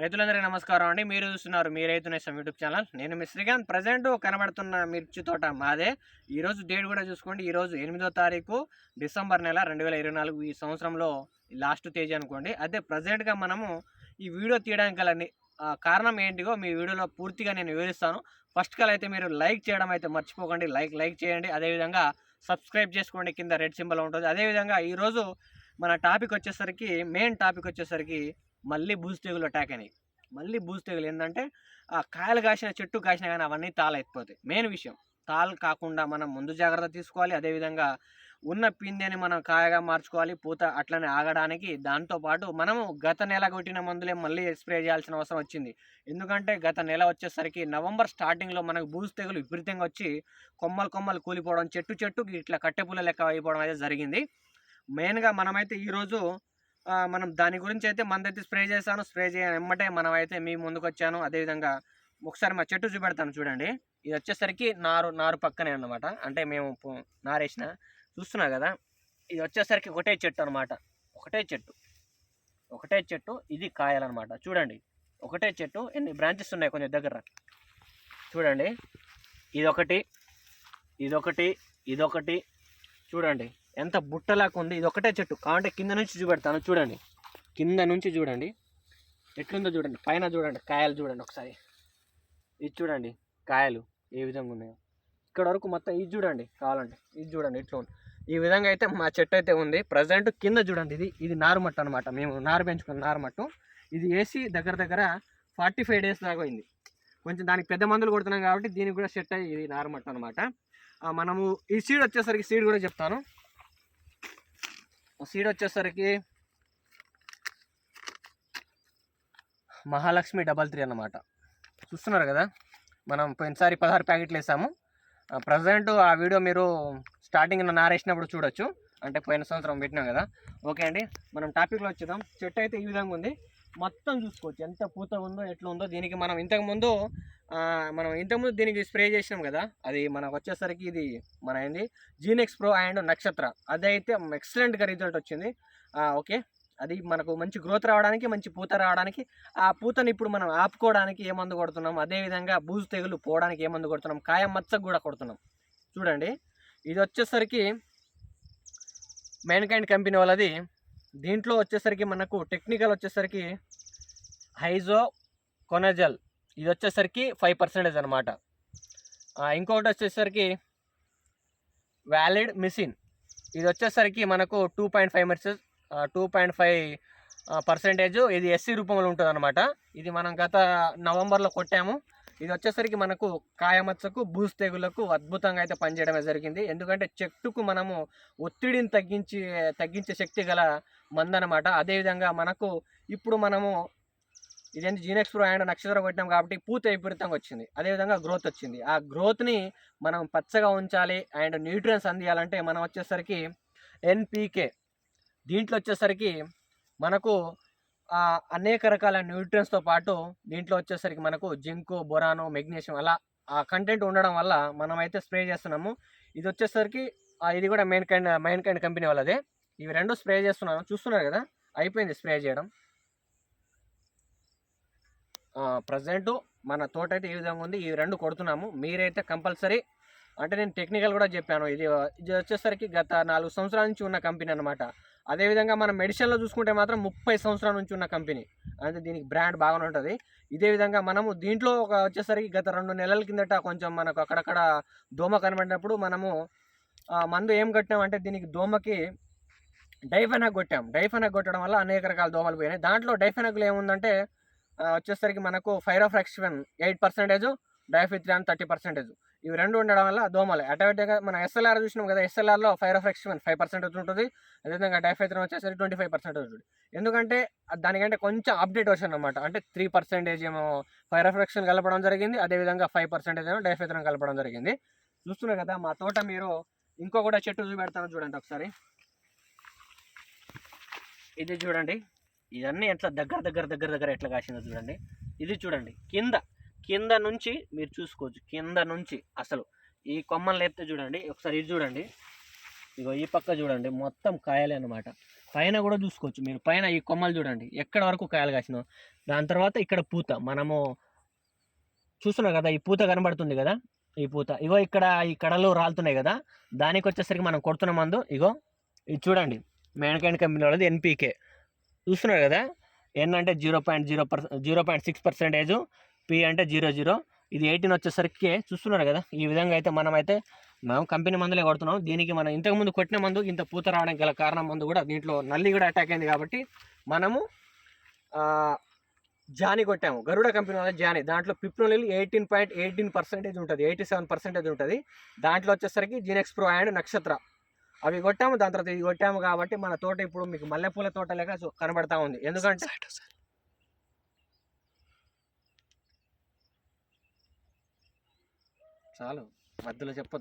రైతులందరికీ నమస్కారం అండి. మీరు చూస్తున్నారు మీ రైతు నేసం యూట్యూబ్ ఛానల్. నేను మీ శ్రీకాంత్. ప్రజెంట్ కనబడుతున్న మిర్చి తోట మాదే. ఈరోజు డేట్ కూడా చూసుకోండి. ఈరోజు ఎనిమిదో తారీఖు డిసెంబర్ నెల రెండు వేల ఇరవై నాలుగు ఈ సంవత్సరంలో లాస్ట్ తేదీ అనుకోండి. అదే ప్రజెంట్గా మనము ఈ వీడియో తీయడానికి గల కారణం ఏంటిగో మీ వీడియోలో పూర్తిగా నేను వివరిస్తాను. ఫస్ట్ కాల్ అయితే మీరు లైక్ చేయడం అయితే మర్చిపోకండి. లైక్ లైక్ చేయండి. అదేవిధంగా సబ్స్క్రైబ్ చేసుకోండి. కింద రెడ్ సింబల్ ఉంటుంది. అదేవిధంగా ఈరోజు మన టాపిక్ వచ్చేసరికి మెయిన్ టాపిక్ వచ్చేసరికి మళ్ళీ బూజు తెగులు అటాక్ అయినాయి. మళ్ళీ బూజు తెగులు ఏంటంటే ఆ కాయలు కాసిన చెట్టు కాసిన కానీ అవన్నీ తాళైపోతాయి మెయిన్ విషయం తాళ్ళు కాకుండా మనం ముందు జాగ్రత్త తీసుకోవాలి. అదేవిధంగా ఉన్న పిందెని మనం కాయగా మార్చుకోవాలి. పూత అట్లనే ఆగడానికి దాంతోపాటు మనము గత నెల కొట్టిన మందులే మళ్ళీ స్ప్రే చేయాల్సిన అవసరం వచ్చింది. ఎందుకంటే గత నెల వచ్చేసరికి నవంబర్ స్టార్టింగ్లో మనకు బూజు తెగులు విపరీతంగా వచ్చి కొమ్మలు కొమ్మలు కూలిపోవడం చెట్టు చెట్టుకి ఇట్లా కట్టెపుల్ల లెక్క అయిపోవడం అయితే జరిగింది. మెయిన్గా మనమైతే ఈరోజు మనం దాని గురించి అయితే మందైతే స్ప్రే చేశాను స్ప్రే చేయను. ఎమ్మటే మనం అయితే మీ ముందుకు వచ్చాను అదేవిధంగా ఒకసారి మా చెట్టు చూపెడతాను చూడండి. ఇది వచ్చేసరికి నారు నారు పక్కనే అన్నమాట. అంటే మేము నారేసిన. చూస్తున్నా కదా? ఇది వచ్చేసరికి ఒకటే చెట్టు అనమాట ఒకటే చెట్టు. ఒకటే చెట్టు ఇది కాయాలన్నమాట. చూడండి. ఒకటే చెట్టు ఎన్ని బ్రాంచెస్ ఉన్నాయి కొంచెం దగ్గర. చూడండి. ఇదొకటి ఇదొకటి ఇదొకటి. చూడండి. ఎంత బుట్టలాగా ఉంది? ఇది ఒకటే చెట్టు. కావంటే కింద నుంచి చూపెడతాను. చూడండి. కింద నుంచి చూడండి. ఎట్లుందో చూడండి. పైన చూడండి. కాయలు చూడండి ఒకసారి. ఇది చూడండి. కాయలు ఏ విధంగా ఉన్నాయో. ఇక్కడ వరకు మొత్తం ఇది చూడండి. కావాలంటే ఇది చూడండి. ఇట్లా ఉంది. ఈ విధంగా అయితే మా చెట్టు అయితే ఉంది. ప్రజెంట్ కింద చూడండి. ఇది ఇది నారుమట్టు అనమాట మేము నారు పెంచుకున్న నారుమట్టు ఇది వేసి దగ్గర దగ్గర ఫార్టీ ఫైవ్ డేస్ దాకా అయింది. కొంచెం దానికి పెద్ద మందులు కొడుతున్నాం కాబట్టి దీనికి కూడా సెట్ అయ్యి ఇది నారుమట్టు అనమాట మనము ఈ సీడ్ వచ్చేసరికి సీడ్ కూడా చెప్తాను. సీడ్ వచ్చేసరికి మహాలక్ష్మి డబల్ త్రీ అన్నమాట. చూస్తున్నారు కదా? మనం పోయినసారి పదహారు ప్యాకెట్లు వేసాము. ప్రజెంట్ ఆ వీడియో మీరు స్టార్టింగ్ నారేసినప్పుడు చూడొచ్చు. అంటే పోయిన సంవత్సరం పెట్టినాం కదా. ఓకే అండి మనం టాపిక్లో వచ్చేద్దాం. చెట్టు అయితే ఈ విధంగా ఉంది. మొత్తం చూసుకోవచ్చు. ఎంత పూత ఉందో ఎట్లా ఉందో దీనికి మనం ఇంతకుముందు మనం ఇంతకుముందు దీనికి స్ప్రే చేసినాం కదా అది మనకు వచ్చేసరికి ఇది మన ఏంది? జీనెక్స్ ప్రో అండ్ నక్షత్ర. అదైతే ఎక్సలెంట్గా రిజల్ట్ వచ్చింది. ఓకే. అది మనకు మంచి గ్రోత్ రావడానికి మంచి పూత రావడానికి ఆ పూతని ఇప్పుడు మనం ఆపుకోవడానికి ఏ మందు కొడుతున్నాం? అదేవిధంగా బూజు తెగులు పోవడానికి ఏ మందు కొడుతున్నాం? కాయ మచ్చకు కూడా కొడుతున్నాం. చూడండి. ఇది వచ్చేసరికి మెయిన్కైండ్ కంపెనీ వాళ్ళది. దీంట్లో వచ్చేసరికి మనకు టెక్నికల్ వచ్చేసరికి హైజో కొనజల్ ఇది వచ్చేసరికి ఫైవ్ పర్సెంటేజ్ అనమాట. ఇంకొకటి వచ్చేసరికి వ్యాలిడ్ మిషన్. ఇది వచ్చేసరికి మనకు టూ పాయింట్ ఫైవ్ మెర్సెస్ టూ పాయింట్ ఫైవ్ పర్సెంటేజ్ ఇది ఎస్సీ రూపంలో ఉంటుంది అనమాట ఇది మనం గత నవంబర్లో కొట్టాము. ఇది వచ్చేసరికి మనకు కాయమచ్చకు బూస్ తెగులకు అద్భుతంగా అయితే పనిచేయడమే జరిగింది. ఎందుకంటే చెట్టుకు మనము ఒత్తిడిని తగ్గించి తగ్గించే శక్తి గల మందనమాట అదేవిధంగా మనకు ఇప్పుడు మనము ఇదేంటి జీనెక్స్ ప్రో అండ్ నక్షత్రం కొట్టినాం కాబట్టి పూత విపరీతంగా వచ్చింది. అదేవిధంగా గ్రోత్ వచ్చింది. ఆ గ్రోత్ని మనం పచ్చగా ఉంచాలి అండ్ న్యూట్రియన్స్ అందియాలంటే మనం వచ్చేసరికి ఎన్పీకే దీంట్లో వచ్చేసరికి మనకు అనేక రకాల న్యూట్రియన్స్తో పాటు దీంట్లో వచ్చేసరికి మనకు జింకు బొరాను మెగ్నీషియం అలా ఆ కంటెంట్ ఉండడం వల్ల మనమైతే స్ప్రే చేస్తున్నాము. ఇది వచ్చేసరికి ఇది కూడా Mankind Mankind company వాళ్ళదే. ఇవి రెండు స్ప్రే చేస్తున్నాను. చూస్తున్నారు కదా? అయిపోయింది స్ప్రే చేయడం. ప్రజెంట్ మన తోట అయితే ఈ విధంగా ఉంది. ఈ రెండు కొడుతున్నాము. మీరైతే కంపల్సరీ అంటే నేను టెక్నికల్ కూడా చెప్పాను. ఇది ఇది వచ్చేసరికి గత నాలుగు సంవత్సరాల నుంచి ఉన్న కంపెనీ అనమాట అదేవిధంగా మనం మెడిసిన్లో చూసుకుంటే మాత్రం ముప్పై సంవత్సరాల నుంచి ఉన్న కంపెనీ. అంటే దీనికి బ్రాండ్ బాగానే ఉంటుంది. ఇదే విధంగా మనము దీంట్లో ఒక వచ్చేసరికి గత రెండు నెలల కిందట కొంచెం మనకు అక్కడక్కడ దోమ కనబడినప్పుడు మనము మందు ఏం కట్టామంటే దీనికి దోమకి డైఫెనాక్ కొట్టాం. డైఫెనాక్ కొట్టడం వల్ల అనేక రకాల దోమలు పోయినాయి. దాంట్లో డైఫెనాక్లో ఏముందంటే వచ్చేసరికి మనకు ఫైరోఫ్రాక్సివన్ ఎయిట్ పర్సెంటేజ్ డైఫిత్రియాన్ థర్టీ పర్సెంటేజ్ ఇవి రెండు ఉండడం వల్ల దోమలు. అటోమేటిక్గా మన ఎస్ఎల్ఆర్ చూసినాం కదా ఎస్ఎల్ఆర్లో ఫైరోఫ్రాక్సివన్ ఫైవ్ పర్సెంటేజ్ ఉంటుంది అదేవిధంగా డైఫైత్రాన్ వచ్చేసరికి ట్వంటీ ఫైవ్ పర్సెంటేజ్ ఉంటుంది ఎందుకంటే దానికంటే కొంచెం అప్డేట్ వచ్చాను అనమాట అంటే త్రీ పర్సెంటేజ్ ఏమో ఫైరోఫ్రాక్షన్ కలపడం జరిగింది. అదేవిధంగా ఫైవ్ పర్సెంటేజ్ ఏమో డైఫైత్రాన్ కలపడం జరిగింది. చూస్తున్నారు కదా మా తోట మీరు ఇంకో కూడా చెట్టు చూపెడతాను చూడండి ఒకసారి. ఇది చూడండి. ఇవన్నీ ఎట్లా దగ్గర దగ్గర దగ్గర దగ్గర ఎట్లా కాసిందో చూడండి. ఇది చూడండి కింద కింద నుంచి మీరు చూసుకోవచ్చు. కింద నుంచి అసలు ఈ కొమ్మలు లేపితే చూడండి ఒకసారి ఇది చూడండి. ఇగో ఈ పక్క చూడండి మొత్తం కాయలే అనమాట పైన కూడా చూసుకోవచ్చు మీరు. పైన ఈ కొమ్మలు చూడండి ఎక్కడ వరకు కాయలు కాసినావు దాని తర్వాత ఇక్కడ పూత. మనము చూస్తున్నాం కదా ఈ పూత కనబడుతుంది కదా ఈ పూత. ఇగో ఇక్కడ ఈ కడలు రాలుతున్నాయి కదా దానికి వచ్చేసరికి మనం కొడుతున్న మందు ఇగో ఇది చూడండి. మేనకైన్ కంపెనీ వాళ్ళది ఎన్పీకే. చూస్తున్నారు కదా? ఎన్ అంటే zero point zero percent zero point six percentage P అంటే జీరో జీరో. ఇది ఎయిటీన్ వచ్చేసరికి చూస్తున్నారు కదా? ఈ విధంగా అయితే మనం అయితే మనం కంపెనీ మందులే కొడుతున్నాం. దీనికి మనం ఇంతకుముందు కొట్టిన మందు ఇంత పూత రావడానికి గల కారణం మందు కూడా దీంట్లో నల్లి కూడా అటాక్ అయింది కాబట్టి మనము జాని కొట్టాము. గరుడ కంపెనీ వల్ల జాని. దాంట్లో పిప్రోలిల్ ఎయిటీన్ పాయింట్ ఎయిటీన్ పర్సెంటేజ్ ఉంటుంది. ఎయిటీ సెవెన్ పర్సెంటేజ్ ఉంటుంది. దాంట్లో వచ్చేసరికి జీనెక్స్ ప్రో అండ్ నక్షత్ర. అవి కొట్టాము దాని తర్వాత ఇది కొట్టాము కాబట్టి మన తోట ఇప్పుడు మీకు మల్లెపూల తోట లెక్క చూ- కనబడతా ఉంది. ఎందుకంటే చాలు మధ్యలో చెప్పొద్దు.